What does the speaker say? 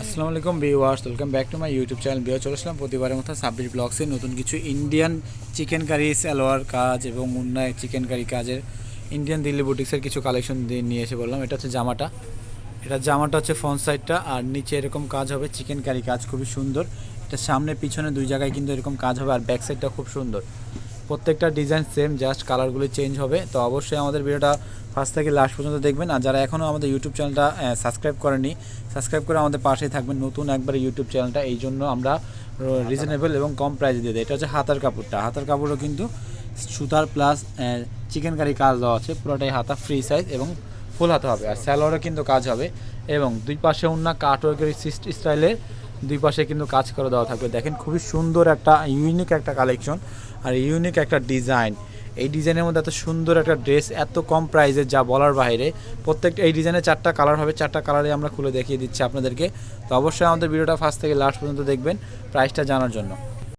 আসসালামু আলাইকুম viewers, welcome back to my YouTube channel. বিয়ে চলে আসলাম প্রতিবারের মতো সাব্বির ব্লগসে নতুন কিছু ইন্ডিয়ান চিকেন কারি সালোয়ার কাজ এবং মুন্নায় চিকেন কারি কাজের ইন্ডিয়ান দিল্লি বুটিক্সের কিছু কালেকশন দিয়ে নিয়ে এসে বললাম। এটা হচ্ছে জামাটা। এটা জামাটা হচ্ছে ফ্রন্ট সাইডটা আর নিচে এরকম কাজ হবে চিকেন কারি কাজ, খুবই সুন্দর। এটা সামনে পিছনে দুই জায়গায় কিন্তু এরকম কাজ হবে আর ব্যাক সাইডটা খুব সুন্দর। প্রত্যেকটা ডিজাইন সেম জাস্ট কালারগুলো চেঞ্জ হবে। তো অবশ্যই আমাদের ভিডিওটা ফার্স্ট থেকে লাস্ট পর্যন্ত দেখবেন। আর যারা এখনও আমাদের ইউটিউব চ্যানেলটা সাবস্ক্রাইব করেনি সাবস্ক্রাইব করে আমাদের পাশেই থাকবেন। নতুন একবার ইউটিউব চ্যানেলটা এই জন্য আমরা রিজনেবল এবং কম প্রাইসে দিয়ে দিই। এটা হচ্ছে হাতার কাপড়টা। হাতার কাপড়ও কিন্তু সুতার প্লাস চিকেন কারি কাজ দেওয়া আছে। পুরোটাই হাতা ফ্রি সাইজ এবং ফুল হাতা হবে। আর স্যালোয়ারও কিন্তু কাজ হবে। এবং দুই পাশে অন্য কাটওয়ার্কের স্টাইলের দুই পাশে কিন্তু কাজ করে দেওয়া থাকবে। দেখেন খুবই সুন্দর একটা ইউনিক একটা কালেকশন আর ইউনিক একটা ডিজাইন এই ডিজাইনের মধ্যে এত সুন্দর একটা ড্রেস এত কম প্রাইসে যা বলার বাইরে, প্রত্যেকটা, এই ডিজাইনে চারটা কালার হবে, চারটা কালারে আমরা খুলে দেখিয়ে দিচ্ছি আপনাদেরকে। তো অবশ্যই আমাদের ভিডিওটা ফার্স্ট থেকে লাস্ট পর্যন্ত দেখবেন প্রাইসটা জানার জন্য।